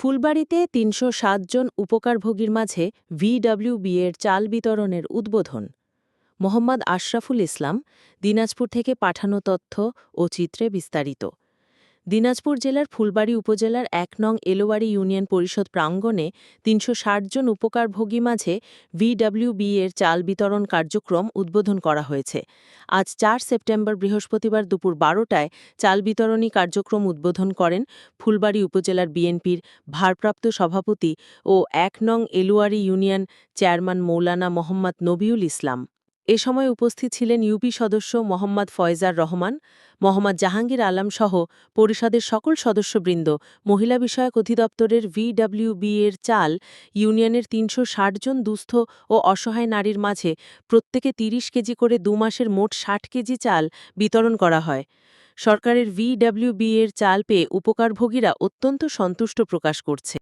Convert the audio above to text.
ফুলবাড়িতে তিনশো সাত জন উপকারভোগীর মাঝে ভিডব্লিউবিএর চাল বিতরণের উদ্বোধন। মোহাম্মদ আশরাফুল ইসলাম, দিনাজপুর থেকে পাঠানো তথ্য ও চিত্রে বিস্তারিত। দিনাজপুর জেলার ফুলবাড়ী উপজেলার এক নং এলোয়ারি ইউনিয়ন পরিষদ প্রাঙ্গণে তিনশো ষাট জন উপকারভোগী মাঝে ভিডব্লিউবি এর চাল বিতরণ কার্যক্রম উদ্বোধন করা হয়েছে। আজ চার সেপ্টেম্বর বৃহস্পতিবার দুপুর বারোটায় চাল বিতরণী কার্যক্রম উদ্বোধন করেন ফুলবাড়ী উপজেলার বিএনপির ভারপ্রাপ্ত সভাপতি ও এক নং এলুয়ারি ইউনিয়ন চেয়ারম্যান মৌলানা মোহাম্মদ নবিউল ইসলাম। এ সময় উপস্থিত ছিলেন ইউপি সদস্য মোহাম্মদ ফয়জার রহমান, মোহাম্মদ জাহাঙ্গীর আলম সহ পরিষদের সকল সদস্যবৃন্দ, মহিলা বিষয়ক অধিদপ্তরের ভিডব্লিউবি এর চাল, ইউনিয়নের তিনশো ষাট জন দুস্থ ও অসহায় নারীর মাঝে প্রত্যেকে ৩০ কেজি করে দু মাসের মোট ষাট কেজি চাল বিতরণ করা হয়। সরকারের ভিডব্লিউবি এর চাল পেয়ে উপকারভোগীরা অত্যন্ত সন্তুষ্ট প্রকাশ করছে।